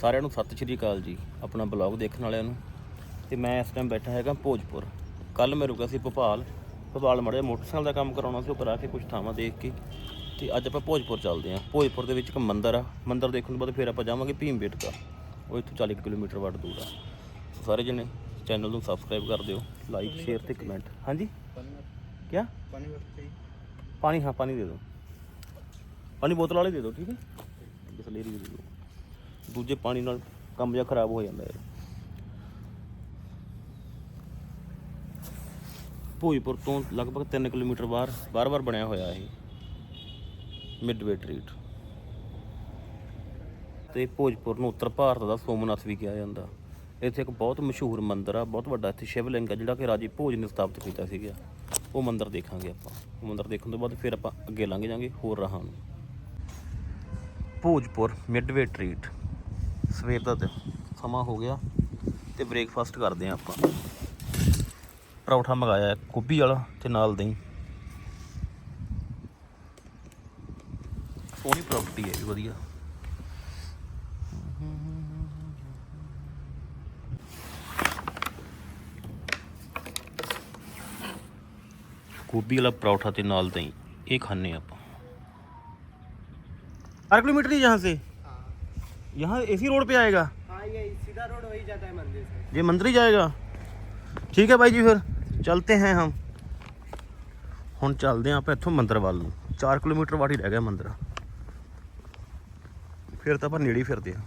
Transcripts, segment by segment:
ਸਾਰਿਆਂ ਨੂੰ ਸਤਿ ਸ਼੍ਰੀ ਅਕਾਲ ਜੀ, ਆਪਣਾ ਬਲੌਗ ਦੇਖਣ ਵਾਲਿਆਂ ਨੂੰ। ਤੇ ਮੈਂ ਇਸ ਟਾਈਮ ਬੈਠਾ ਹੈਗਾ ਭੋਜਪੁਰ। ਕੱਲ ਮੈਂ ਰੁਕਿਆ ਸੀ ਭੋਪਾਲ। ਭੋਪਾਲ ਮੜੇ ਮੋਟਰਸਾਈਕਲ ਦਾ ਕੰਮ ਕਰਾਉਣਾ ਸੀ ਉੱਪਰ ਆ ਕੇ ਕੁਝ ਥਾਵਾਂ ਦੇਖ ਕੇ। ਤੇ ਅੱਜ ਆਪਾਂ ਭੋਜਪੁਰ ਚੱਲਦੇ ਆਂ ਭੋਜਪੁਰ ਦੇ ਵਿੱਚ ਇੱਕ ਮੰਦਰ ਆ। ਮੰਦਰ ਦੇਖਣ ਤੋਂ ਬਾਅਦ ਫਿਰ ਆਪਾਂ ਜਾਵਾਂਗੇ ਭੀਮ ਬੇਟਕਾ ਉਹ ਇੱਥੋਂ 40 ਕਿਲੋਮੀਟਰ ਵੱਡ ਦੂਰ ਆ। ਸਾਰੇ ਜਣੇ ਚੈਨਲ ਨੂੰ ਸਬਸਕ੍ਰਾਈਬ ਕਰ ਦਿਓ ਲਾਈਕ ਸ਼ੇਅਰ ਤੇ ਕਮੈਂਟ ਹਾਂਜੀ? ਕੀ ਪਾਣੀ, ਹਾਂ, ਪਾਣੀ ਦੇ ਦਿਓ। ਪਾਣੀ ਬੋਤਲ ਵਾਲੇ ਦੇ ਦਿਓ, ਠੀਕ ਹੈ? ਜਸਲੇਰੀ ਦੇ ਦਿਓ ਦੂਜੇ ਪਾਣੀ ਨਾਲ ਕੰਮ ਜਿਹਾ ਖਰਾਬ ਹੋ ਜਾਂਦਾ ਹੈ ਭੋਜਪੁਰ ਤੋਂ ਲਗਭਗ 3 ਕਿਲੋਮੀਟਰ ਬਾਹਰ ਬਾਰ-ਬਾਰ ਬਣਿਆ ਹੋਇਆ ਇਹ। ਮਿਡਵੇ ਟਰੀਟ ਤੇ ਭੋਜਪੁਰ ਨੂੰ ਉੱਤਰ ਭਾਰਤ ਦਾ ਸੋਮਨਾਥ ਵੀ ਕਿਹਾ ਜਾਂਦਾ। ਇੱਥੇ ਇੱਕ ਬਹੁਤ ਮਸ਼ਹੂਰ ਮੰਦਿਰ ਆ, ਬਹੁਤ ਵੱਡਾ। ਇੱਥੇ ਸ਼ਿਵਲਿੰਗ ਆ, ਜਿਹੜਾ ਕਿ ਰਾਜੇ ਭੋਜ ਨੇ ਸਥਾਪਿਤ ਕੀਤਾ ਸੀਗਾ। ਉਹ ਮੰਦਿਰ ਦੇਖਾਂਗੇ ਆਪਾਂ। ਉਹ ਮੰਦਿਰ ਦੇਖਣ ਤੋਂ ਬਾਅਦ ਫਿਰ ਆਪਾਂ ਅੱਗੇ ਲੰਘ ਜਾਾਂਗੇ, ਹੋਰ ਰਾਹਾਂ ਨੂੰ। ਭੋਜਪੁਰ ਮਿਡਵੇ ਟ੍ਰੀਟ ਸਵੇਰ ਦਾ ਤੇ ਸਮਾਂ ਹੋ ਗਿਆ ਤੇ ਬ੍ਰੇਕਫਾਸਟ ਕਰਦੇ ਆ ਆਪਾਂ। ਪਰੌਠਾ ਮੰਗਾਇਆ ਗੋਭੀ ਵਾਲਾ ਤੇ ਨਾਲ ਦਹੀਂ। ਸੋਹਣੀ ਪ੍ਰਾਪਰਟੀ ਹੈ ਜੀ, ਵਧੀਆ। ਗੋਭੀ ਵਾਲਾ ਪਰੌਠਾ ਤੇ ਨਾਲ ਦਹੀਂ, ਇਹ ਖਾਣੇ ਆਪਾਂ। 4 ਕਿਲੋਮੀਟਰ ਹੀ ਜਹਾਂ ਸੇ यहाँ इसी रोड पे आएगा हाँ ये सीधा रोड वही जाता है मंदिर से ये मंदिर ही जाएगा ਠੀਕ ਹੈ ਬਾਈ ਜੀ ਫਿਰ ਚਲਤੇ हैं हम ਹੁਣ ਚੱਲਦੇ ਆਂ ਆਪਾਂ ਇੱਥੋਂ ਮੰਦਿਰ ਵੱਲ ਨੂੰ 4 ਕਿਲੋਮੀਟਰ ਵਾਟ ਹੀ ਰਹਿ ਗਿਆ ਮੰਦਿਰ ਫਿਰ ਤਾਂ ਆਪਾਂ ਨੇੜੇ ਹੀ ਫਿਰਦੇ ਆ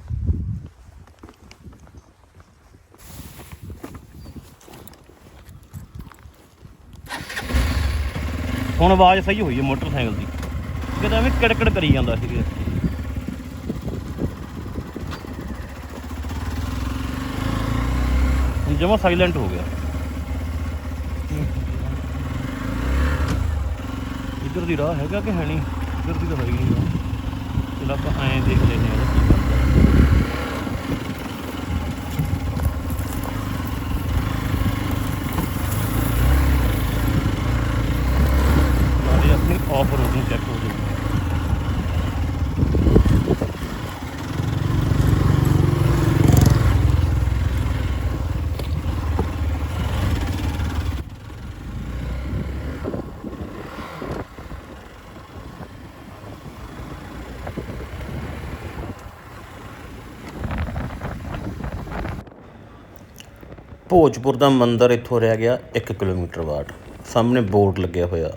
ਹੁਣ ਆਵਾਜ਼ ਸਹੀ ਹੋਈ ਹੈ ਮੋਟਰਸਾਈਕਲ ਦੀ ਕਿਤੇ ਐਵੇਂ ਕਿੜਕੜ ਕਰੀ ਜਾਂਦਾ ਸੀਗਾ ਜਮਾ ਸਾਇਲੈਂਟ ਹੋ ਗਿਆ। ਇੱਧਰ ਦੀ ਰਾਹ ਹੈਗਾ ਕਿ ਹੈ ਨਹੀਂ? ਇੱਧਰ ਦੀ ਤਾਂ ਹੈਗੀ ਹੀ ਨਹੀਂ। ਰਾਹ ਚਲ ਆਪਾਂ ਐਂ ਦੇਖ ਲੈਨੇ ਆ ਕੀ ਬਣਦਾ ਨਾਲੇ ਆਪਣੀ ਆਫ ਰੋਡ ਨੂੰ ਚੈੱਕ ਹੋ ਜਾਊਗੀ ਭੋਜਪੁਰ ਦਾ ਮੰਦਿਰ ਇੱਥੋਂ ਰਹਿ ਗਿਆ 1 ਕਿਲੋਮੀਟਰ ਬਾਅਦ। ਸਾਹਮਣੇ ਬੋਰਡ ਲੱਗਿਆ ਹੋਇਆ।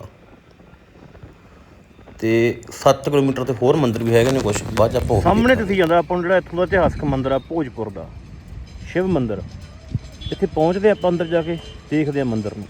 ਤੇ 7 ਕਿਲੋਮੀਟਰ ਤੇ ਹੋਰ ਮੰਦਿਰ ਵੀ ਹੈਗੇ ਨੇ ਕੁਝ ਬਾਅਦ ਚ ਆਪਾਂ ਸਾਹਮਣੇ ਦਿਸੀ ਜਾਂਦਾ ਆਪਾਂ ਨੂੰ ਜਿਹੜਾ ਇੱਥੋਂ ਦਾ ਇਤਿਹਾਸਕ ਮੰਦਿਰ ਆ ਭੋਜਪੁਰ ਦਾ ਸ਼ਿਵ ਮੰਦਿਰ। ਇੱਥੇ ਪਹੁੰਚਦੇ ਆਪਾਂ ਅੰਦਰ ਜਾ ਕੇ ਦੇਖਦੇ ਆ ਮੰਦਿਰ ਨੂੰ।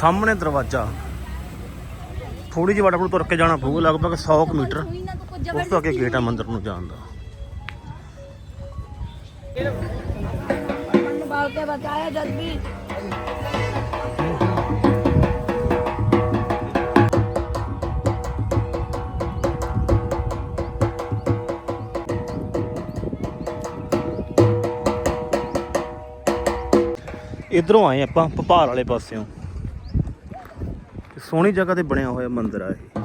ਸਾਹਮਣੇ ਦਰਵਾਜ਼ਾ। ਥੋੜੀ ਜਿਹੀ ਵਾਟਰ ਕੋਲ ਤੁਰ ਕੇ ਜਾਣਾ ਪਊਗਾ ਲਗਭਗ 100 ਮੀਟਰ। ਉਸ ਤੋਂ ਅੱਗੇ ਗੇਟ ਆ ਮੰਦਰ ਨੂੰ ਜਾਣ ਦਾ। ਬਾਲ ਇਧਰੋਂ ਆਏ ਆਪਾਂ, ਭਪਾਲ ਵਾਲੇ ਪਾਸਿਓਂ। ਸੋਹਣੀ ਜਗ੍ਹਾ ਤੇ ਬਣਿਆ ਹੋਇਆ ਮੰਦਿਰ ਆ ਇਹ।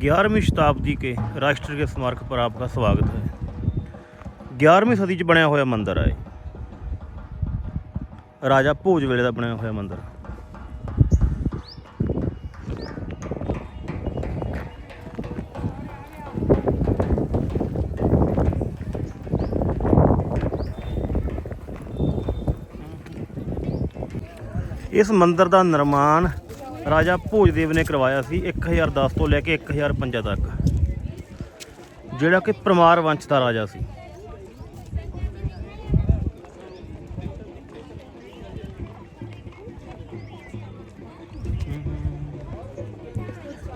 11ਵੀਂ ਸ਼ਤਾਬਦੀ ਕੇ ਰਾਸ਼ਟਰ ਕੇ ਸਮਾਰਕ ਪਰ ਆਪਕਾ ਸਵਾਗਤ ਹੈ। 11ਵੀਂ ਸਦੀ ਚ ਬਣਿਆ ਹੋਇਆ ਮੰਦਿਰ ਆ ਰਾਜਾ ਭੋਜ ਵੇਲੇ ਦਾ ਬਣਿਆ ਹੋਇਆ ਮੰਦਿਰ। ਇਸ ਮੰਦਿਰ ਦਾ ਨਿਰਮਾਣ ਰਾਜਾ ਭੋਜਦੇਵ ਨੇ ਕਰਵਾਇਆ ਸੀ 1010 ਤੋਂ ਲੈ ਕੇ 1005 ਤੱਕ, ਜਿਹੜਾ ਕਿ ਪਰਮਾਰ ਵੰਸ਼ ਦਾ ਰਾਜਾ ਸੀ।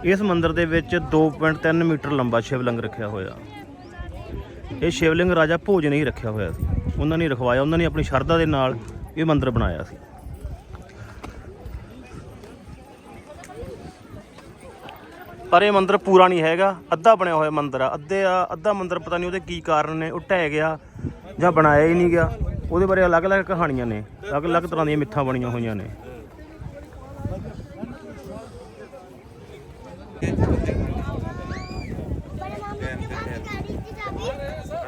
ਇਸ ਮੰਦਿਰ ਦੇ ਵਿੱਚ 2.3 ਮੀਟਰ ਲੰਬਾ ਸ਼ਿਵਲਿੰਗ ਰੱਖਿਆ ਹੋਇਆ। ਇਹ ਸ਼ਿਵਲਿੰਗ ਰਾਜਾ ਭੋਜ ਨਹੀਂ ਰੱਖਿਆ ਹੋਇਆ ਸੀ। ਉਹਨਾਂ ਨੇ ਰਖਵਾਇਆ, ਉਹਨਾਂ ਨੇ ਆਪਣੀ ਸ਼ਰਧਾ ਦੇ ਨਾਲ ਇਹ ਮੰਦਿਰ ਬਣਾਇਆ ਸੀ। ਪਰ ਇਹ ਮੰਦਿਰ ਪੂਰਾ ਨਹੀਂ ਹੈਗਾ ਅੱਧਾ ਬਣਿਆ ਹੋਇਆ ਮੰਦਿਰ ਆ ਅੱਧੇ ਆ ਅੱਧਾ ਮੰਦਿਰ ਪਤਾ ਨਹੀਂ ਉਹਦੇ ਕੀ ਕਾਰਨ ਨੇ ਉਹ ਢਹਿ ਗਿਆ ਜਾਂ ਬਣਾਇਆ ਹੀ ਨਹੀਂ ਗਿਆ ਉਹਦੇ ਬਾਰੇ ਅਲੱਗ-ਅਲੱਗ ਕਹਾਣੀਆਂ ਨੇ ਅਲੱਗ-ਅਲੱਗ ਤਰ੍ਹਾਂ ਦੀਆਂ ਮਿੱਥਾਂ ਬਣੀਆਂ ਹੋਈਆਂ ਨੇ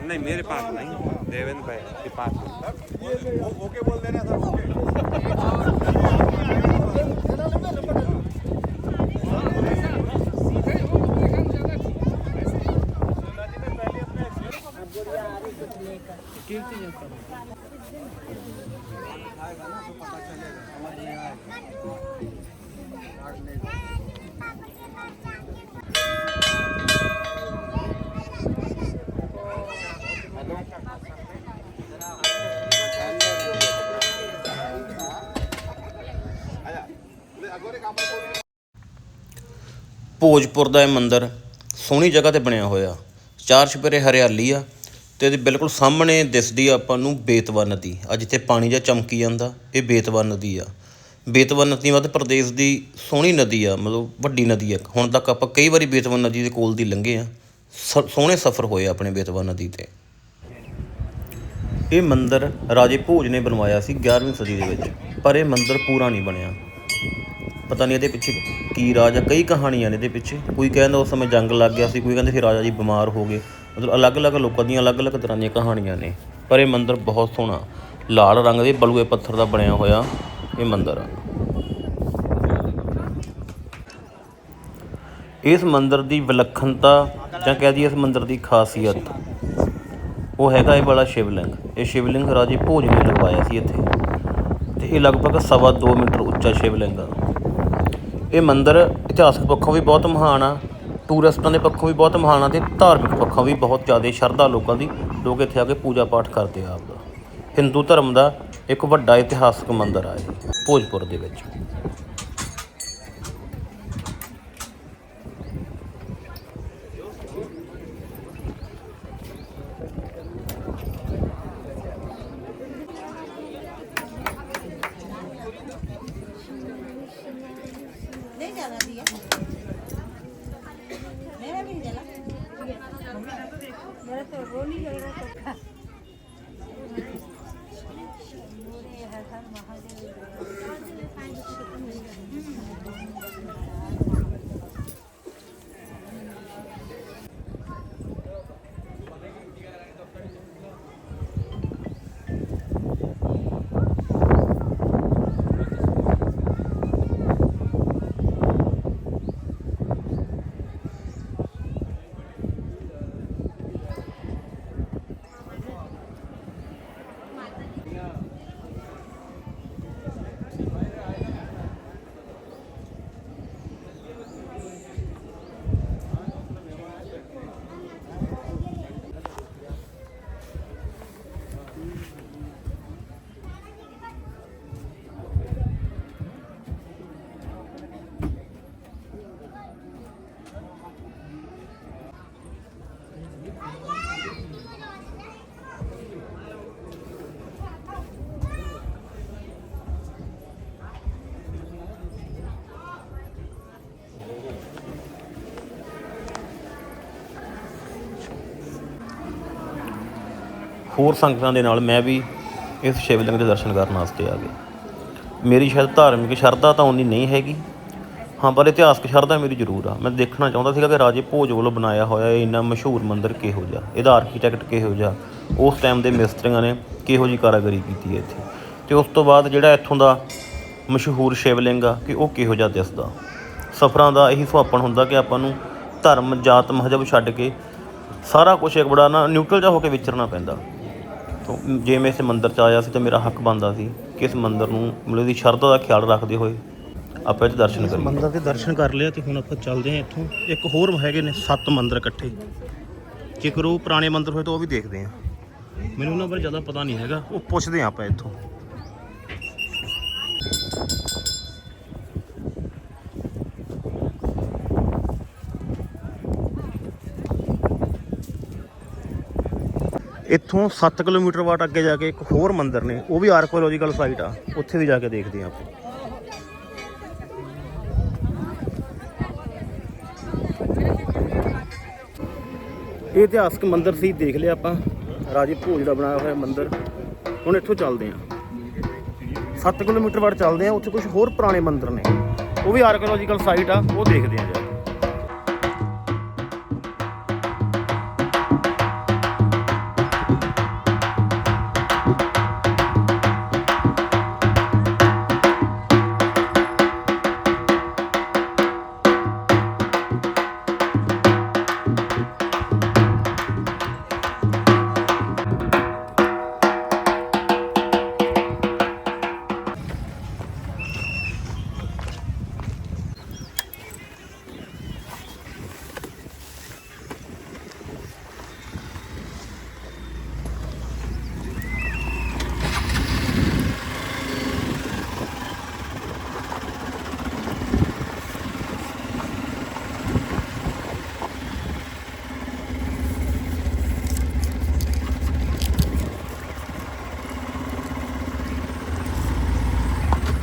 नहीं मेरे पास नहीं देवेंद्र भाई के पास ਭੋਜਪੁਰ ਦਾ ਇਹ ਮੰਦਿਰ ਸੋਹਣੀ ਜਗ੍ਹਾ ਤੇ ਬਣਿਆ ਹੋਇਆ। ਚਾਰ ਛਪੇਰੇ ਹਰਿਆਲੀ ਆ। ਤੇ ਇਹਦੇ ਬਿਲਕੁਲ ਸਾਹਮਣੇ ਦਿਸਦੀ ਆ ਆਪਾਂ ਨੂੰ ਬੇਤਵਾ ਨਦੀ। ਆ ਜਿੱਥੇ ਪਾਣੀ ਜਿਹਾ ਚਮਕੀ ਜਾਂਦਾ, ਇਹ ਬੇਤਵਾ ਨਦੀ ਆ। ਬੇਤਵਾ ਨਦੀ ਮੱਧ ਪ੍ਰਦੇਸ਼ ਦੀ ਸੋਹਣੀ ਨਦੀ ਆ, ਮਤਲਬ ਵੱਡੀ ਨਦੀ ਆ ਹੁਣ ਤੱਕ ਆਪਾਂ ਕਈ ਵਾਰੀ ਬੇਤਵਾ ਨਦੀ ਦੇ ਕੋਲ ਦੀ ਲੰਘੇ ਆ। ਸ- ਸੋਹਣੇ ਸਫ਼ਰ ਹੋਏ ਆਪਣੇ ਬੇਤਵਾ ਨਦੀ ਤੇ। ਇਹ ਮੰਦਿਰ ਰਾਜੇ ਭੋਜ ਨੇ ਬਣਵਾਇਆ ਸੀ 11ਵੀਂ ਸਦੀ ਦੇ ਵਿੱਚ, ਪਰ ਇਹ ਮੰਦਿਰ ਪੂਰਾ ਨਹੀਂ ਬਣਿਆ। ਪਤਾ ਨਹੀਂ ਇਹਦੇ ਪਿੱਛੇ ਕੀ ਰਾਜ ਆ, ਕਈ ਕਹਾਣੀਆਂ ਨੇ ਇਹਦੇ ਪਿੱਛੇ। ਕੋਈ ਕਹਿੰਦਾ ਉਸ ਸਮੇਂ ਜੰਗ ਲੱਗ ਗਿਆ ਸੀ, ਕੋਈ ਕਹਿੰਦੇ ਸੀ ਰਾਜਾ ਜੀ ਬਿਮਾਰ ਹੋ ਗਏ। ਮਤਲਬ ਅਲੱਗ-ਅਲੱਗ ਲੋਕਾਂ ਦੀਆਂ ਅਲੱਗ-ਅਲੱਗ ਤਰ੍ਹਾਂ ਦੀਆਂ ਕਹਾਣੀਆਂ ਨੇ। ਪਰ ਇਹ ਮੰਦਿਰ ਬਹੁਤ ਸੋਹਣਾ। ਲਾਲ ਰੰਗ ਦੇ ਬਲੂਏ ਪੱਥਰ ਦਾ ਬਣਿਆ ਹੋਇਆ ਇਹ ਮੰਦਿਰ ਆ। ਇਸ ਮੰਦਿਰ ਦੀ ਵਿਲੱਖਣਤਾ ਜਾਂ ਕਹਿ ਦਈਏ ਇਸ ਮੰਦਿਰ ਦੀ ਖਾਸੀਅਤ, ਉਹ ਹੈਗਾ ਇਹ ਵਾਲਾ ਸ਼ਿਵਲਿੰਗ। ਇਹ ਸ਼ਿਵਲਿੰਗ ਰਾਜੇ ਭੋਜ ਨੇ ਲਗਵਾਇਆ ਸੀ ਇੱਥੇ। ਤੇ ਇਹ ਲਗਭਗ ਸਵਾ 2 ਮੀਟਰ ਉੱਚਾ ਸ਼ਿਵਲਿੰਗ ਆ। ਇਹ ਮੰਦਿਰ ਇਤਿਹਾਸਕ ਪੱਖੋਂ ਵੀ ਬਹੁਤ ਮਹਾਨ ਆ। ਟੂਰਿਸਟਾਂ ਦੇ ਪੱਖੋਂ ਵੀ ਬਹੁਤ ਮਹਾਨ ਆ ਤੇ ਧਾਰਮਿਕ ਪੱਖੋਂ ਵੀ ਬਹੁਤ ਜ਼ਿਆਦਾ ਸ਼ਰਧਾ ਲੋਕਾਂ ਦੀ, ਲੋਕ ਇੱਥੇ ਆ ਕੇ ਪੂਜਾ ਪਾਠ ਕਰਦੇ ਆ ਆਪਦਾ। ਹਿੰਦੂ ਧਰਮ ਦਾ ਇੱਕ ਵੱਡਾ ਇਤਿਹਾਸਕ ਮੰਦਿਰ ਆ ਇਹ, ਭੋਜਪੁਰ ਦੇ ਵਿੱਚ। ਹੋਰ ਸੰਗਤਾਂ ਦੇ ਨਾਲ ਮੈਂ ਵੀ ਇਸ ਸ਼ਿਵਲਿੰਗ ਦੇ ਦਰਸ਼ਨ ਕਰਨ ਵਾਸਤੇ ਆ ਗਿਆ। ਮੇਰੀ ਸ਼ਾਇਦ ਧਾਰਮਿਕ ਸ਼ਰਧਾ ਤਾਂ ਉਨੀ ਨਹੀਂ ਹੈਗੀ। ਹਾਂ, ਪਰ ਇਤਿਹਾਸਕ ਸ਼ਰਧਾ ਮੇਰੀ ਜ਼ਰੂਰ ਆ। ਮੈਂ ਦੇਖਣਾ ਚਾਹੁੰਦਾ ਸੀਗਾ ਕਿ ਰਾਜੇ ਭੋਜ ਵੱਲੋਂ ਬਣਾਇਆ ਹੋਇਆ ਇਹ ਇੰਨਾ ਮਸ਼ਹੂਰ ਮੰਦਿਰ ਕਿਹੋ ਜਿਹਾ, ਇਹਦਾ ਆਰਕੀਟੈਕਟ ਕਿਹੋ ਜਿਹਾ, ਉਸ ਟਾਈਮ ਦੇ ਮਿਸਤਰੀਆਂ ਨੇ ਕਿਹੋ ਜੀ ਕਾਰਾਗਰੀ ਕੀਤੀ ਹੈ ਇੱਥੇ। ਤੇ ਉਸ ਤੋਂ ਬਾਅਦ ਜਿਹੜਾ ਇੱਥੋਂ ਦਾ ਮਸ਼ਹੂਰ ਸ਼ਿਵਲਿੰਗ ਆ ਕਿ ਉਹ ਕਿਹੋ ਜਿਹਾ ਦਿਸਦਾ। ਸਫ਼ਰਾਂ ਦਾ ਇਹੀ ਸੁਹੱਪਣ ਹੁੰਦਾ ਕਿ ਆਪਾਂ ਨੂੰ ਧਰਮ, ਜਾਤ ਮਜ਼ਹਬ ਛੱਡ ਕੇ ਸਾਰਾ ਕੁਝ ਇੱਕ ਬੜਾ ਨਾ ਨਿਊਟਰਲ ਜਿਹਾ ਹੋ ਕੇ ਵਿਚਰਨਾ ਪੈਂਦਾ। ਤੋਂ ਜੇ ਮੈਂ ਇਸ ਮੰਦਿਰ 'ਚ ਆਇਆ ਸੀ ਤਾਂ ਮੇਰਾ ਹੱਕ ਬਣਦਾ ਸੀ ਕਿ ਇਸ ਮੰਦਿਰ ਨੂੰ ਮਤਲਬ ਦੀ ਸ਼ਰਧਾ ਦਾ ਖਿਆਲ ਰੱਖਦੇ ਹੋਏ ਆਪਾਂ ਇਹ 'ਚ ਦਰਸ਼ਨ ਕਰੀਏ। ਮੰਦਿਰ ਦੇ ਦਰਸ਼ਨ ਕਰ ਲਿਆ ਤੇ ਹੁਣ ਆਪਾਂ ਚੱਲਦੇ ਹਾਂ ਇੱਥੋਂ। ਇੱਕ ਹੋਰ ਹੈਗੇ ਨੇ ਸੱਤ ਮੰਦਿਰ ਇਕੱਠੇ। ਜੇਕਰ ਉਹ ਪੁਰਾਣੇ ਮੰਦਿਰ ਹੋਏ ਤਾਂ ਉਹ ਵੀ ਦੇਖਦੇ ਹਾਂ। ਮੈਨੂੰ ਉਹਨਾਂ ਬਾਰੇ ਜ਼ਿਆਦਾ ਪਤਾ ਨਹੀਂ ਹੈਗਾ। ਉਹ ਪੁੱਛਦੇ ਹਾਂ ਆਪਾਂ ਇੱਥੋਂ। ਇੱਥੋਂ 7 ਕਿਲੋਮੀਟਰ ਵਾਟ ਅੱਗੇ ਜਾ ਕੇ ਇੱਕ ਹੋਰ ਮੰਦਿਰ ਨੇ, ਉਹ ਵੀ ਆਰਕੀਓਲੋਜੀਕਲ ਸਾਈਟ ਆ, ਉੱਥੇ ਵੀ ਜਾ ਕੇ ਦੇਖਦੇ ਹਾਂ ਆਪਾਂ। ਇਹ ਇਤਿਹਾਸਕ ਮੰਦਿਰ ਸੀ, ਦੇਖ ਲਿਆ ਆਪਾਂ। ਰਾਜੇ ਭੋਜ ਦਾ ਬਣਾਇਆ ਹੋਇਆ ਮੰਦਿਰ। ਹੁਣ ਇੱਥੋਂ ਚੱਲਦੇ ਹਾਂ। 7 ਕਿਲੋਮੀਟਰ ਵਾਟ ਚੱਲਦੇ ਹਾਂ, ਉੱਥੇ ਕੁਝ ਹੋਰ ਪੁਰਾਣੇ ਮੰਦਿਰ ਨੇ। ਉਹ ਵੀ ਆਰਕੀਓਲੋਜੀਕਲ ਸਾਈਟ ਆ, ਉਹ ਦੇਖਦੇ ਹਾਂ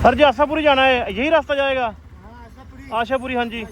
सर जी आशापुरी जाना है यही रास्ता जाएगा आशापुरी हाँ जी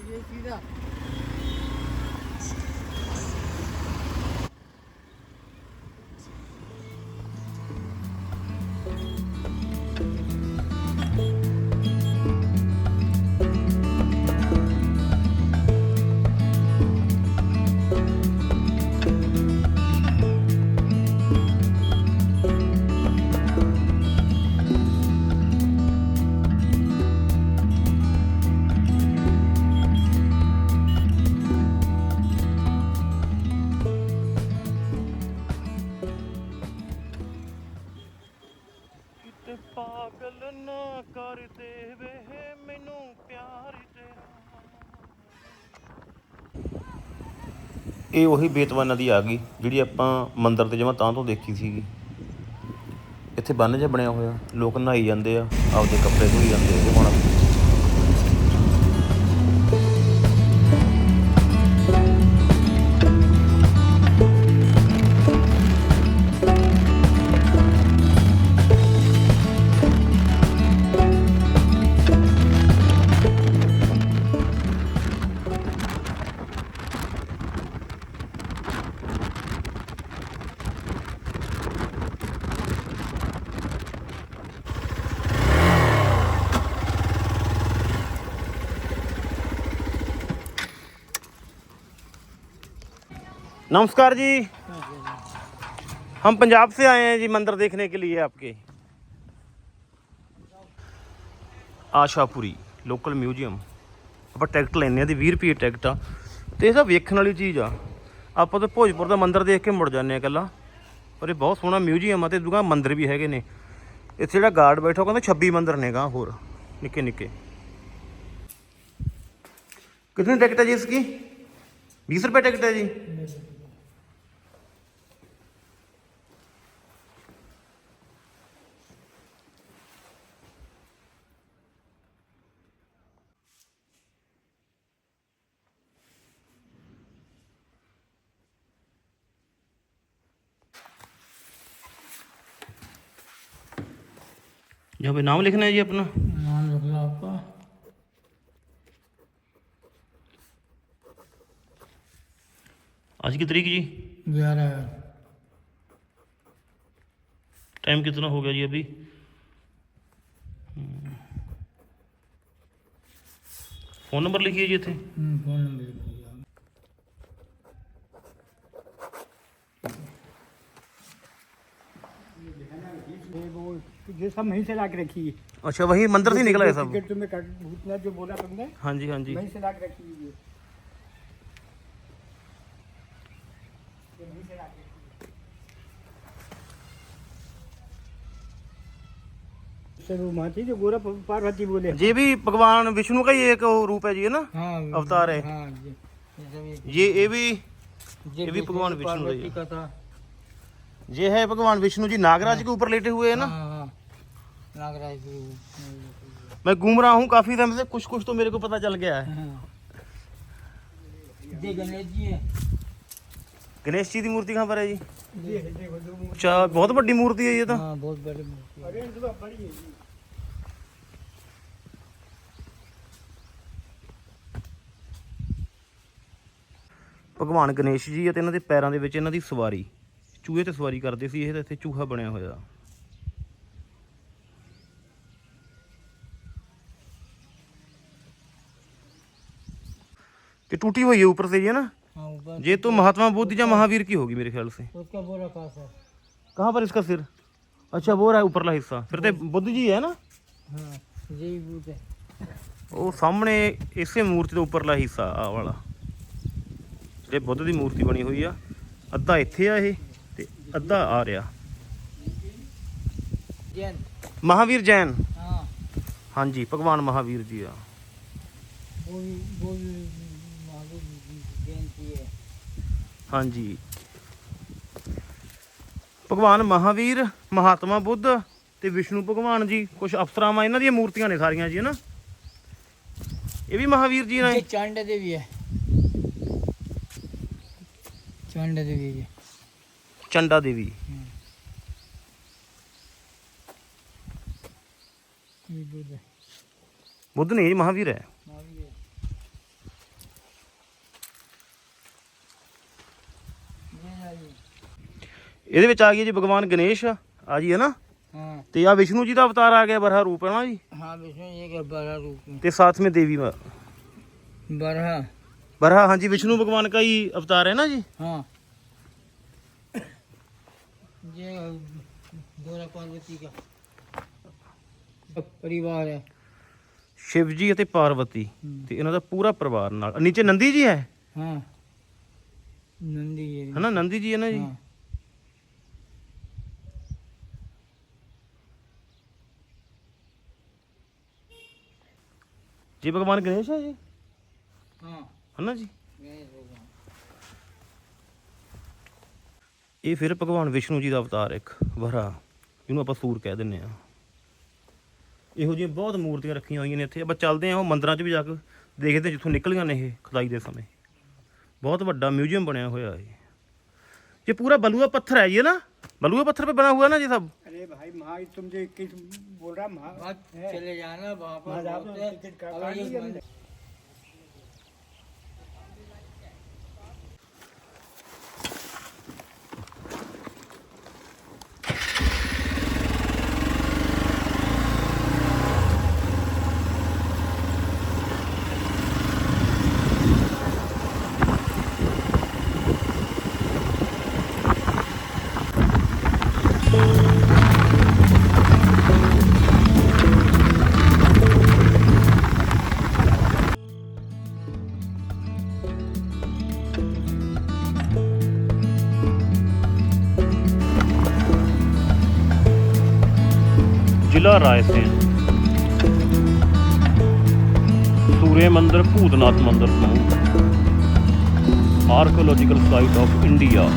ਇਹ ਉਹੀ ਬੇਤਵਾ ਨਦੀ ਆ ਗਈ, ਜਿਹੜੀ ਆਪਾਂ ਮੰਦਰ ਤੇ ਜਮਾ ਤਾਂ ਤੋਂ ਦੇਖੀ ਸੀਗੀ। ਇੱਥੇ ਬੰਨ ਜਿਹਾ ਬਣਿਆ ਹੋਇਆ, ਲੋਕ ਨਹਾਈ ਜਾਂਦੇ ਆ, ਆਪਦੇ ਕੱਪੜੇ ਧੋਈ ਜਾਂਦੇ ਆ ਹੁਣ। नमस्कार जी। हम पंजाब से आए हैं जी, मंदिर देखने के लिए आपके। ਆਸ਼ਾਪੂਰੀ ਲੋਕਲ ਮਿਊਜ਼ੀਅਮ ਆਪਾਂ ਟਿਕਟ ਲੈਣੇ ਆ ਦੀ 20 ਰੁਪਏ ਟਿਕਟ ਆ ਤੇ ਇਹ ਤਾਂ ਵੇਖਣ ਵਾਲੀ ਚੀਜ਼ ਆ ਆਪਾਂ ਤਾਂ ਭੋਜਪੁਰ ਦਾ ਮੰਦਿਰ ਦੇਖ ਕੇ ਮੁੜ ਜਾਂਦੇ ਆ ਕੱਲਾ ਪਰ ਇਹ ਬਹੁਤ ਸੋਹਣਾ ਮਿਊਜ਼ੀਅਮ ਆ ਤੇ ਦੁਗਾ ਮੰਦਿਰ ਵੀ ਹੈਗੇ ਨੇ ਇੱਥੇ ਜਿਹੜਾ ਗਾਰਡ ਬੈਠਾ ਕਹਿੰਦਾ 26 ਮੰਦਿਰ ਨੇਗਾ ਹੋਰ ਨਿੱਕੇ ਨਿੱਕੇ ਕਿੰਨੀ ਟਿਕਟ ਹੈ ਜੀ ਇਸ ਕੀ 20 ਰੁਪਏ ਟਿਕਟ ਹੈ ਜੀ पे नाम लिखना है जी अपना। नाम लिख लो आपका। आज की तारीख जी? ग्यारह। टाइम कितना हो गया जी अभी? फ़ोन नंबर लिखिए जी थे फ़ोन नंबर लिख लीजिए आप। ये वो ये सब वहीं से ला के रखी है अच्छा वही मंदिर से ही निकला है सब टिकट तुम्हें कट भूतनाथ जो बोला तुमने हाँ जी हाँ जी वहीं से ला के रखी है ये ये वहीं से ला के रखी है। चलो माची जो गोरा पार्वती बोले ये भी भगवान विष्णु का ही एक वो रूप है जी है ना हाँ अवतार है। हाँ ये ये सब एक- ये ये भी ये ये भी भगवान विष्णु का ही पार्वती है। का था ये है भगवान विष्णु जी नागराज के ऊपर लेटे हुए है ना हाँ हाँ नागराज जी वो- मैं घूम रहा हूँ काफी टाइम से कुछ कुछ तो मेरे को पता चल गया है हाँ। ये गणेश जी है गणेश जी की मूर्ति कहाँ पर है जी ये देखो दो मूर्ति अच्छा बहुत बड़ी मूर्ति है ये तो हाँ बहुत बड़ी मूर्ति है। अरे तो बड़ी है जी ਭਗਵਾਨ ਗਣੇਸ਼ ਜੀ ਅਤੇ ਇਹਨਾਂ ਦੇ ਪੈਰਾਂ ਦੇ ਵਿੱਚ ਇਹਨਾਂ ਦੀ ਸਵਾਰੀ ਚੂਹੇ ਤੇ ਸਵਾਰੀ ਕਰਦੇ ਸੀ ਇਹ ਤਾਂ ਇੱਥੇ ਚੂਹਾ ਬਣਿਆ ਹੋਇਆ ये टूटी हुई है ऊपर से ये ना हाँ ऊपर ये तो महात्मा बुद्ध या महावीर की होगी मेरे ख्याल से उसका बोरा खास है कहाँ पर इसका सिर अच्छा वो रहा ऊपरला हिस्सा फिर तो बुद्ध जी है ना हाँ यही बूट है ਉਹ ਸਾਹਮਣੇ ਇਸੇ ਮੂਰਤੀ ਦੇ ਉੱਪਰਲਾ ਹਿੱਸਾ ਆ ਵਾਲਾ ਜਿਹੜੇ ਬੁੱਧ ਦੀ ਮੂਰਤੀ ਬਣੀ ਹੋਈ ਆ ਅੱਧਾ ਇੱਥੇ ਆ ਇਹ ਤੇ ਅੱਧਾ ਆ ਰਿਹਾ। ਜੈਨ। ਮਹਾਵੀਰ ਜੈਨ? ਹਾਂ। ਹਾਂਜੀ ਭਗਵਾਨ ਮਹਾਵੀਰ ਜੀ ਆ। ਹਾਂਜੀ। ਭਗਵਾਨ ਮਹਾਵੀਰ ਮਹਾਤਮਾ ਬੁੱਧ ਤੇ ਵਿਸ਼ਨੂੰ ਭਗਵਾਨ ਜੀ ਕੁਝ ਅਫਸਰਾਵਾਂ ਇਹਨਾਂ ਦੀਆਂ ਮੂਰਤੀਆਂ ਨੇ ਸਾਰੀਆਂ ਜੀ ਹਨਾ ਇਹ ਵੀ ਮਹਾਵੀਰ ਜੀ ਨੇ। ਚੰਡ ਦੇ ਵੀ ਹੈ। ਚੰਡ ਦੇ ਵੀ ਹੈ। ਚੰਡਾ ਦੇਵੀ। ਬੁੱਧ ਨਹੀਂ ਮਹਾਵੀਰ ਹੈ। ਇਹਦੇ ਵਿੱਚ ਆ ਗਈ ਜੀ ਭਗਵਾਨ ਗਣੇਸ਼ ਆ ਜੀ ਹੈ ਨਾ? ਹਾਂ। ਤੇ ਆ ਵਿਸ਼ਨੂੰ ਜੀ ਦਾ ਅਵਤਾਰ ਆ ਗਿਆ ਬਰਹਾ ਰੂਪ ਹੈ ਨਾ ਜੀ? ਹਾਂ ਵਿਸ਼ਨੂੰ ਜੀ ਦਾ ਬਰਹਾ ਰੂਪ। ਤੇ ਸਾਥ ਵਿੱਚ ਦੇਵੀ ਬਰਹਾ ਬਰਹਾ ਹਾਂਜੀ ਵਿਸ਼ਨੂੰ ਭਗਵਾਨ ਦਾ ਹੀ ਅਵਤਾਰ ਹੈ ਨਾ ਜੀ? ਹਾਂ। ये गोरा पार्वती का परिवार है शिव जी ਅਤੇ ਪਾਰਵਤੀ ਤੇ ਇਹਨਾਂ ਦਾ ਪੂਰਾ ਪਰਿਵਾਰ ਨਾਲ ਨੀਚੇ ਨੰਦੀ ਜੀ ਹੈ हाँ नंदी ये ਹੈ ਨਾ ਨੰਦੀ ਜੀ ਹੈ ਨਾ ਜੀ हाँ ਜੀ ਭਗਵਾਨ ਗਣੇਸ਼ ਹੈ ਜੀ हाँ ਹੈ ਨਾ ਜੀ ਇਹ ਫਿਰ ਭਗਵਾਨ ਵਿਸ਼ਨੂੰ ਜੀ ਦਾ ਅਵਤਾਰ ਇੱਕ ਵਰਾ ਜਿਹਨੂੰ ਆਪਾਂ ਸੂਰ ਕਹਿ ਦਿੰਨੇ ਆ ਇਹੋ ਜਿਹੀਆਂ ਬਹੁਤ ਮੂਰਤੀਆਂ ਰੱਖੀਆਂ ਹੋਈਆਂ ਨੇ ਇੱਥੇ ਆਪਾਂ ਚੱਲਦੇ ਆ ਉਹ ਮੰਦਰਾਂ 'ਚ ਵੀ ਜਾ ਕੇ ਦੇਖਦੇ ਹਾਂ ਜਿੱਥੋਂ ਨਿਕਲੀਆਂ ਨੇ ਇਹ ਖੁਦਾਈ ਦੇ ਸਮੇਂ ਬਹੁਤ ਵੱਡਾ ਮਿਊਜ਼ੀਅਮ ਬਣਿਆ ਹੋਇਆ ਹੈ ਇਹ ਪੂਰਾ ਬਲੂਆ ਪੱਥਰ ਹੈ ਜੀ ਹੈ ਨਾ ਬਲੂਆ पत्थर पे बना हुआ है ना जी सब अरे भाई वहाँ तुम जो किस बोल रहा वहाँ मत चले जाना वहाँ पर वहाँ जाओ बहुत तो है। टिकट का- अगर ये काट मंदिर- ਜ਼ਿਲ੍ਹਾ ਰਾਏਸੇਨ ਸੂਰੇ ਮੰਦਰ ਭੂਤਨਾਥ ਮੰਦਰ ਤੋਂ ਆਰਕੋਲੋਜੀਕਲ ਸਾਈਟ ਆਫ ਇੰਡੀਆ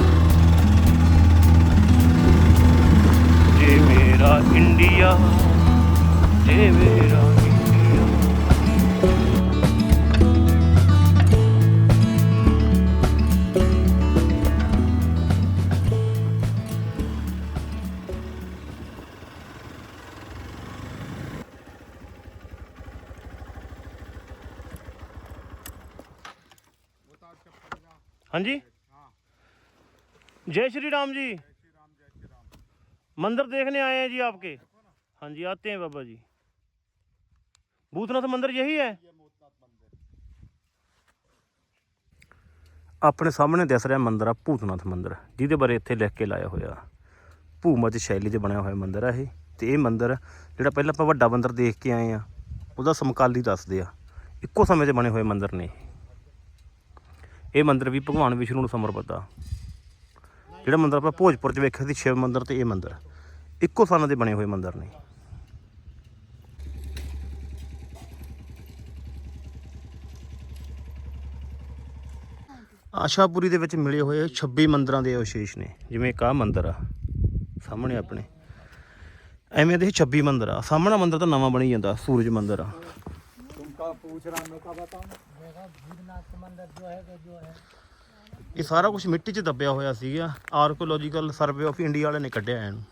ਜੇ ਮੇਰਾ ਇੰਡੀਆ ਜੇ ਮੇਰਾ ਇੰਡੀਆ हाँ जी जय श्री राम जी मंदिर देखने आए हैं जी आपके हाँ जी आते हैं बाबा जी भूतनाथ मंदिर यही है ਆਪਣੇ ਸਾਹਮਣੇ ਦਿਸ ਰਿਹਾ ਮੰਦਿਰ ਆ ਭੂਤਨਾਥ ਮੰਦਿਰ ਜਿਹਦੇ ਬਾਰੇ ਇੱਥੇ ਲਿਖ ਕੇ ਲਾਇਆ ਹੋਇਆ ਭੂਮੱਧ ਸ਼ੈਲੀ 'ਚ ਬਣਿਆ ਹੋਇਆ ਮੰਦਿਰ ਆ ਇਹ ਤੇ ਇਹ ਮੰਦਿਰ ਜਿਹੜਾ ਪਹਿਲਾਂ ਆਪਾਂ ਵੱਡਾ ਮੰਦਿਰ ਦੇਖ ਕੇ ਆਏ ਆ ਉਹਦਾ ਸਮਕਾਲੀ ਦੱਸਦੇ ਆ ਇੱਕੋ ਸਮੇਂ 'ਚ ਬਣੇ ਹੋਏ ਮੰਦਿਰ ਨੇ ਇਹ ਇਹ ਮੰਦਿਰ ਵੀ ਭਗਵਾਨ ਵਿਸ਼ਨੂੰ ਨੂੰ ਸਮਰਪਿਤ ਆ। ਜਿਹੜਾ ਮੰਦਿਰ ਆਪਾਂ ਭੋਜਪੁਰ 'ਚ ਵੇਖਿਆ ਸੀ, ਸ਼ਿਵ ਮੰਦਿਰ ਤੇ ਇਹ ਮੰਦਿਰ। ਇੱਕੋ ਸਾਲਾਂ ਦੇ ਬਣੇ ਹੋਏ ਮੰਦਿਰ ਨੇ। ਆਸ਼ਾਪੁਰੀ ਦੇ ਵਿੱਚ ਮਿਲੇ ਹੋਏ 26 ਮੰਦਰਾਂ ਦੇ ਅਵਸ਼ੇਸ਼ ਨੇ। ਜਿਵੇਂ ਇੱਕ ਆ ਮੰਦਿਰ ਆ, ਸਾਹਮਣੇ ਆਪਣੇ। ਐਵੇਂ ਦੇ 26 ਮੰਦਿਰ ਆ। ਸਾਹਮਣਾ ਮੰਦਿਰ ਤਾਂ ਨਵਾਂ ਬਣੀ ਜਾਂਦਾ, ਸੂਰਜ ਮੰਦਿਰ ਆ। भूतनाथ का मंदिर जो है तो जो है ਇਹ ਸਾਰਾ ਕੁਝ ਮਿੱਟੀ 'ਚ ਦੱਬਿਆ ਹੋਇਆ ਸੀਗਾ ਆਰਕੋਲੋਜੀਕਲ ਸਰਵੇ ਆਫ ਇੰਡੀਆ ਵਾਲਿਆਂ ਨੇ ਕੱਢਿਆ ਇਹਨੂੰ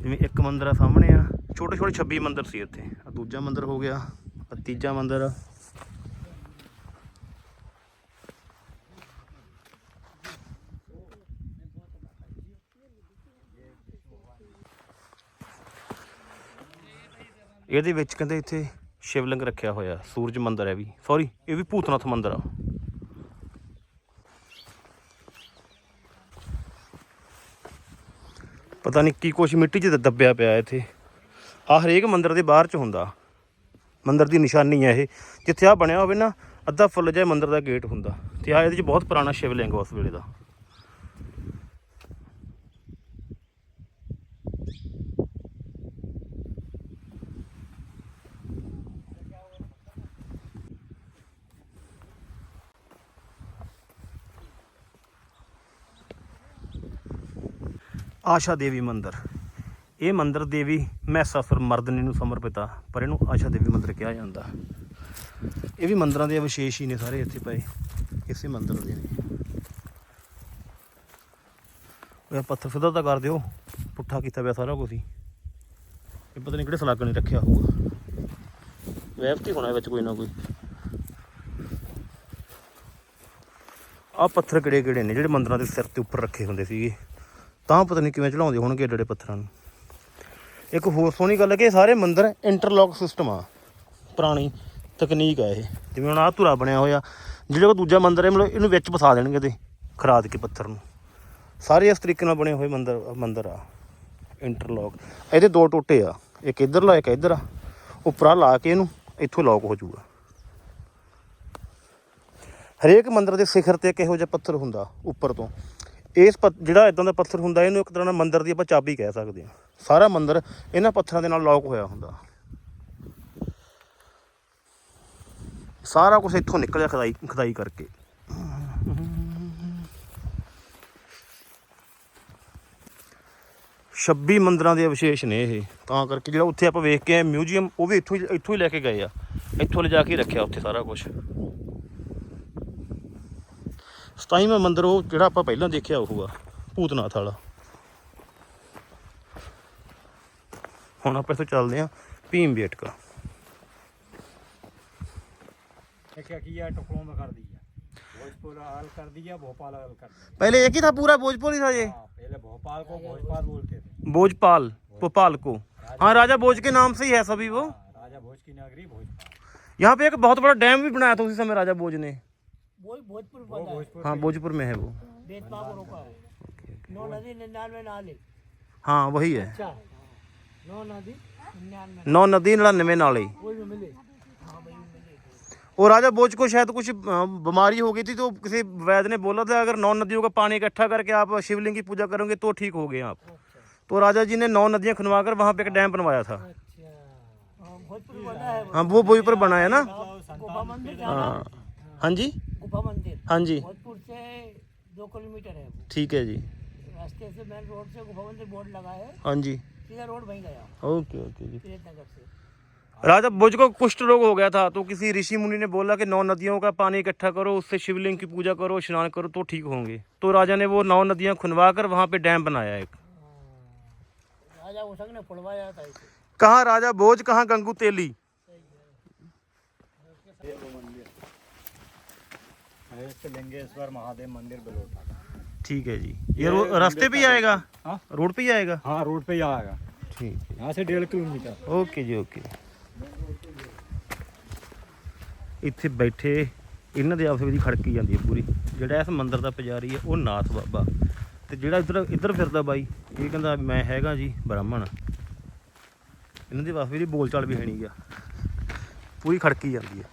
ਜਿਵੇਂ ਇੱਕ ਮੰਦਿਰ ਆ ਸਾਹਮਣੇ ਆ ਛੋਟੇ ਛੋਟੇ 26 ਮੰਦਿਰ ਸੀ ਇੱਥੇ ਆ ਦੂਜਾ ਮੰਦਿਰ ਹੋ ਗਿਆ ਆ ਤੀਜਾ ਮੰਦਿਰ ਆ ਇਹਦੇ ਵਿੱਚ ਕਹਿੰਦੇ ਇੱਥੇ ਸ਼ਿਵਲਿੰਗ ਰੱਖਿਆ ਹੋਇਆ, ਸੂਰਜ ਮੰਦਿਰ ਹੈ ਵੀ। ਸੌਰੀ ਇਹ ਵੀ ਭੂਤਨਾਥ ਮੰਦਿਰ ਆ। ਪਤਾ ਨਹੀਂ ਕੀ ਕੁਛ ਮਿੱਟੀ 'ਚ ਦੱਬਿਆ ਪਿਆ ਇੱਥੇ। ਆ ਹਰੇਕ ਮੰਦਿਰ ਦੇ ਬਾਹਰ 'ਚ ਹੁੰਦਾ। ਮੰਦਿਰ ਦੀ ਨਿਸ਼ਾਨੀ ਹੈ ਇਹ। ਜਿੱਥੇ ਆ ਬਣਿਆ ਹੋਵੇ ਨਾ, ਅੱਧਾ ਫੁੱਲ ਜਿਹਾ ਮੰਦਿਰ ਦਾ ਗੇਟ ਹੁੰਦਾ। ਤੇ ਆ ਇਹਦੇ 'ਚ ਬਹੁਤ ਪੁਰਾਣਾ ਸ਼ਿਵਲਿੰਗ ਆ ਉਸ ਵੇਲੇ ਦਾ। ਆਸ਼ਾ ਦੇਵੀ ਮੰਦਿਰ। ਇਹ ਮੰਦਿਰ ਦੇਵੀ ਮਹਿਸਾਸੁਰ ਮਰਦਨੀ ਨੂੰ ਸਮਰਪਿਤ ਆ, ਪਰ ਇਹਨੂੰ ਆਸ਼ਾ ਦੇਵੀ ਮੰਦਿਰ ਕਿਹਾ ਜਾਂਦਾ। ਇਹ ਵੀ ਮੰਦਿਰਾਂ ਦੇ ਵਿਸ਼ੇਸ਼ ਹੀ ਨੇ ਸਾਰੇ ਇੱਥੇ ਪਏ, ਇਸੇ ਮੰਦਿਰ ਦੇ ਨੇ। ਉਹ ਪੱਥਰ ਸਿੱਧਾ ਤਾਂ ਕਰ ਦਿਓ, ਪੁੱਠਾ ਕੀਤਾ ਪਿਆ ਸਾਰਾ ਕੁਝ ਹੀ। ਇਹ ਪਤਾ ਨਹੀਂ ਕਿਹੜੇ ਸਲਾਗਣ ਨੇ ਰੱਖਿਆ ਹੋਊਗਾ। ਵੈਬਤੀ ਹੋਣਾ ਵਿੱਚ ਕੋਈ ਨਾ ਕੋਈ। ਆ ਪੱਥਰ ਕਿਹੜੇ ਕਿਹੜੇ ਨੇ ਜਿਹੜੇ ਮੰਦਰਾਂ ਦੇ ਸਿਰ ਤੇ ਉੱਪਰ ਰੱਖੇ ਹੁੰਦੇ ਸੀਗੇ? ਤਾਂ ਪਤਾ ਨਹੀਂ ਕਿਵੇਂ ਚੜਾਉਂਦੇ ਹੋਣਗੇ ਏਡੇ ਏਡੇ ਪੱਥਰਾਂ ਨੂੰ। ਇੱਕ ਹੋਰ ਸੋਹਣੀ ਗੱਲ ਹੈ ਕਿ ਇਹ ਸਾਰੇ ਮੰਦਰ ਇੰਟਰਲੌਕ ਸਿਸਟਮ ਆ। ਪੁਰਾਣੀ ਤਕਨੀਕ ਆ ਇਹ। ਜਿਵੇਂ ਹੁਣ ਆਹ ਧੁਰਾ ਬਣਿਆ ਹੋਇਆ, ਜਿਹੜਾ ਕੋ ਦੂਜਾ ਮੰਦਰ ਹੈ, ਮਤਲਬ ਇਹਨੂੰ ਵਿੱਚ ਫਸਾ ਦੇਣਗੇ ਤੇ ਖਰਾਦ ਕੇ ਪੱਥਰ ਨੂੰ। ਸਾਰੇ ਇਸ ਤਰੀਕੇ ਨਾਲ ਬਣੇ ਹੋਏ ਮੰਦਰ ਮੰਦਰ ਆ ਇੰਟਰਲੌਕ ਇਹਦੇ ਦੋ ਟੋਟੇ ਆ, ਇੱਕ ਇੱਧਰ ਲਾ, ਇੱਕ ਇੱਧਰ ਆ। ਉੱਪਰ ਲਾ ਕੇ ਇਹਨੂੰ ਇੱਥੋਂ ਲੌਕ ਹੋ ਜਾਊਗਾ। ਹਰੇਕ ਮੰਦਰ ਦੇ ਸਿਖਰ ਤੇ ਇੱਕ ਇਹੋ ਜਿਹਾ ਪੱਥਰ ਹੁੰਦਾ, ਉੱਪਰ ਤੋਂ। ਇਸ ਪੱਥ- ਜਿਹੜਾ ਇਦਾਂ ਦਾ ਪੱਥਰ ਹੁੰਦਾ, ਇਹਨੂੰ ਇੱਕ ਤਰ੍ਹਾਂ ਨਾਲ ਮੰਦਰ ਦੀ ਆਪਾਂ ਚਾਬੀ ਕਹਿ ਸਕਦੇ ਹਾਂ। ਸਾਰਾ ਮੰਦਰ ਇਹਨਾਂ ਪੱਥਰਾਂ ਦੇ ਨਾਲ ਲੌਕ ਹੋਇਆ ਹੁੰਦਾ। ਸਾਰਾ ਕੁਝ ਇੱਥੋਂ ਨਿਕਲਿਆ ਖਦਾਈ ਖਦਾਈ ਕਰਕੇ। ਛੱਬੀ ਮੰਦਰਾਂ ਦੇ ਅਵਸ਼ੇਸ਼ ਨੇ ਇਹ। ਤਾਂ ਕਰਕੇ ਜਿਹੜਾ ਉੱਥੇ ਆਪਾਂ ਵੇਖ ਕੇ ਆਏ, ਮਿਊਜ਼ੀਅਮ, ਉਹ ਵੀ ਇੱਥੋਂ ਹੀ ਇੱਥੋਂ ਹੀ ਲੈ ਕੇ ਗਏ ਆ। ਇੱਥੋਂ ਲਿਜਾ ਕੇ ਰੱਖਿਆ ਉੱਥੇ ਸਾਰਾ ਕੁਝ ਸਤਾਈਵਾਂ ਮੰਦਿਰ ਉਹ ਜਿਹੜਾ ਆਪਾਂ ਪਹਿਲਾਂ ਦੇਖਿਆ ਉਹ ਆ ਭੂਤਨਾਥ ਵਾਲਾ ਹੁਣ ਆਪਾਂ ਇੱਥੋਂ ਚੱਲਦੇ ਆ ਭੀਮ ਬੇਟਕਾ देखिए कि यह टुकड़ों में कर दिया भोजपुर हल कर दिया भोपाल हल कर दिया पहले एक ही था पूरा भोजपुर ही था ये हाँ, पहले भोपाल को भोजपाल बोलते थे भोजपाल भोपाल को हाँ राजा भोज के नाम से ही है सभी वो हाँ, राजा भोज की नगरी भोजपाल यहाँ पे एक बहुत बड़ा डैम भी बनाया था उसी समय राजा भोज ने वो भोजपुर हाँ। भोजपुर में है वो। बेतवा को रोका है। नौ नदी निन्यानवे नाले। हाँ वही है। अच्छा। नौ नदी नौ नदी निन्यानवे नाले। मिले। और राजा भोज को शायद कुछ बीमारी हो गई थी तो किसी वैद्य ने बोला था अगर नौ नदियों का पानी इकट्ठा करके आप शिवलिंग की पूजा करोगे तो ठीक हो गए आप। तो राजा जी ने नौ नदियाँ खुनवाकर वहाँ पे एक डैम बनवाया था। अच्छा। हाँ, भोजपुर बना है हाँ वो वही पर बनाया ना? हाँ। हाँ जी? गुफा मंदिर। हाँ जी। भोजपुर से दो किलोमीटर है वो। ठीक है जी। रास्ते से मेन रोड से गुफा मंदिर बोर्ड लगा है। हाँ जी। सीधा रोड वहीं गया। ओके ओके जी। तिरथ नगर से। राजा भोज को कुष्ठ रोग हो गया था तो किसी ऋषि मुनि ने बोला कि नौ नदियों का पानी इकट्ठा करो उससे शिवलिंग की पूजा करो स्नान करो तो ठीक होंगे। तो राजा ने वो नौ नदियाँ खुनवा कर वहाँ पे डैम बनाया एक। राजा उषक ने था इसे। कहाँ राजा भोज कहाँ गंगू तेली? एक लिंगेश्वर महादेव मंदिर बलोटा ठीक है जी ये रो, रास्ते पे ही आएगा हाँ? रोड पे ही आएगा हाँ रोड पे ही आएगा ठीक है यहाँ से डेढ़ किलोमीटर ਓਕੇ ਜੀ ਓਕੇ ਇੱਥੇ ਬੈਠੇ ਇਹਨਾਂ ਦੇ ਆਪਸ ਵਿੱਚ ਹੀ ਖੜਕੀ ਜਾਂਦੀ ਹੈ ਪੂਰੀ ਜਿਹੜਾ ਇਸ ਮੰਦਿਰ ਦਾ ਪੁਜਾਰੀ ਹੈ ਉਹ ਨਾਥ ਬਾਬਾ ਤੇ ਜਿਹੜਾ ਇੱਧਰ ਇੱਧਰ ਫਿਰਦਾ ਬਾਈ ਇਹ ਕਹਿੰਦਾ ਮੈਂ ਹੈਗਾ ਜੀ ਬ੍ਰਾਹਮਣ ਇਹਨਾਂ ਦੇ ਆਪਸ ਵਿੱਚ ਬੋਲਚਾਲ ਵੀ ਹੈ ਨਹੀਂ ਗਿਆ ਪੂਰੀ ਖੜਕੀ ਜਾਂਦੀ ਹੈ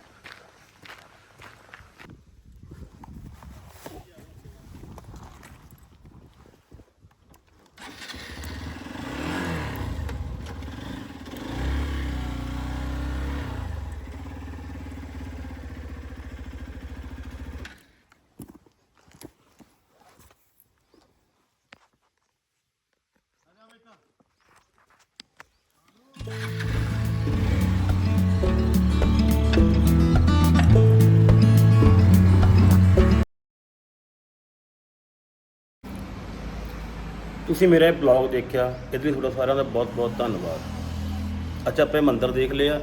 ਤੁਸੀਂ ਮੇਰਾ ਇਹ ਬਲੌਗ ਦੇਖਿਆ, ਇਹਦੇ ਲਈ ਤੁਹਾਡਾ ਸਾਰਿਆਂ ਦਾ ਬਹੁਤ ਬਹੁਤ ਧੰਨਵਾਦ। ਅੱਛਾ, ਆਪਾਂ ਇਹ ਮੰਦਿਰ ਦੇਖ ਲਿਆ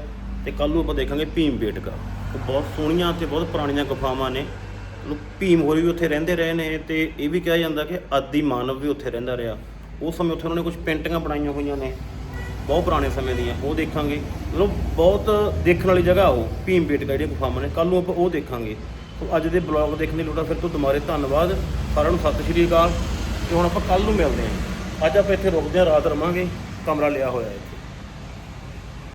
ਤੇ ਕੱਲ ਨੂੰ ਆਪਾਂ ਦੇਖਾਂਗੇ ਭੀਮ ਬੇਟਕਾ। ਉਹ ਬਹੁਤ ਸੋਹਣੀਆਂ ਤੇ ਬਹੁਤ ਪੁਰਾਣੀਆਂ ਗੁਫਾਵਾਂ ਨੇ। ਲੋਕ ਭੀਮ ਹੋਰੀ ਵੀ ਉੱਥੇ ਰਹਿੰਦੇ ਰਹੇ ਨੇ ਤੇ ਇਹ ਵੀ ਕਿਹਾ ਜਾਂਦਾ ਕਿ ਆਦੀ ਮਾਨਵ ਵੀ ਉੱਥੇ ਰਹਿੰਦਾ ਰਿਹਾ। ਉਸ ਸਮੇਂ ਉੱਥੇ ਉਹਨਾਂ ਨੇ ਕੁਝ ਪੇਂਟਿੰਗਾਂ ਬਣਾਈਆਂ ਹੋਈਆਂ ਨੇ। ਬਹੁਤ ਪੁਰਾਣੇ ਸਮੇਂ ਦੀਆਂ, ਉਹ ਦੇਖਾਂਗੇ। ਮਤਲਬ ਬਹੁਤ ਦੇਖਣ ਵਾਲੀ ਜਗ੍ਹਾ ਉਹ, ਭੀਮ ਬੇਟਕਾ ਜਿਹੜੀਆਂ ਗੁਫਾਵਾਂ ਨੇ। ਕੱਲ ਨੂੰ ਆਪਾਂ ਉਹ ਦੇਖਾਂਗੇ। ਸੋ ਅੱਜ ਦੇ ਬਲੌਗ ਦੇਖਣ ਲਈ ਲੋੜਾ ਫਿਰ ਤੋਂ ਦੁਬਾਰੇ ਧੰਨਵਾਦ। ਸਾਰਿਆਂ ਨੂੰ ਸਤਿ ਸ਼੍ਰੀ ਅਕਾਲ। ਤੇ ਹੁਣ ਆਪਾਂ ਕੱਲ ਨੂੰ ਮਿਲਦੇ ਹਾਂ। ਅੱਜ ਆਪਾਂ ਇੱਥੇ ਰੁਕਦੇ ਹਾਂ ਰਾਤ ਰਵਾਂਗੇ, ਕਮਰਾ ਲਿਆ ਹੋਇਆ ਹੈ।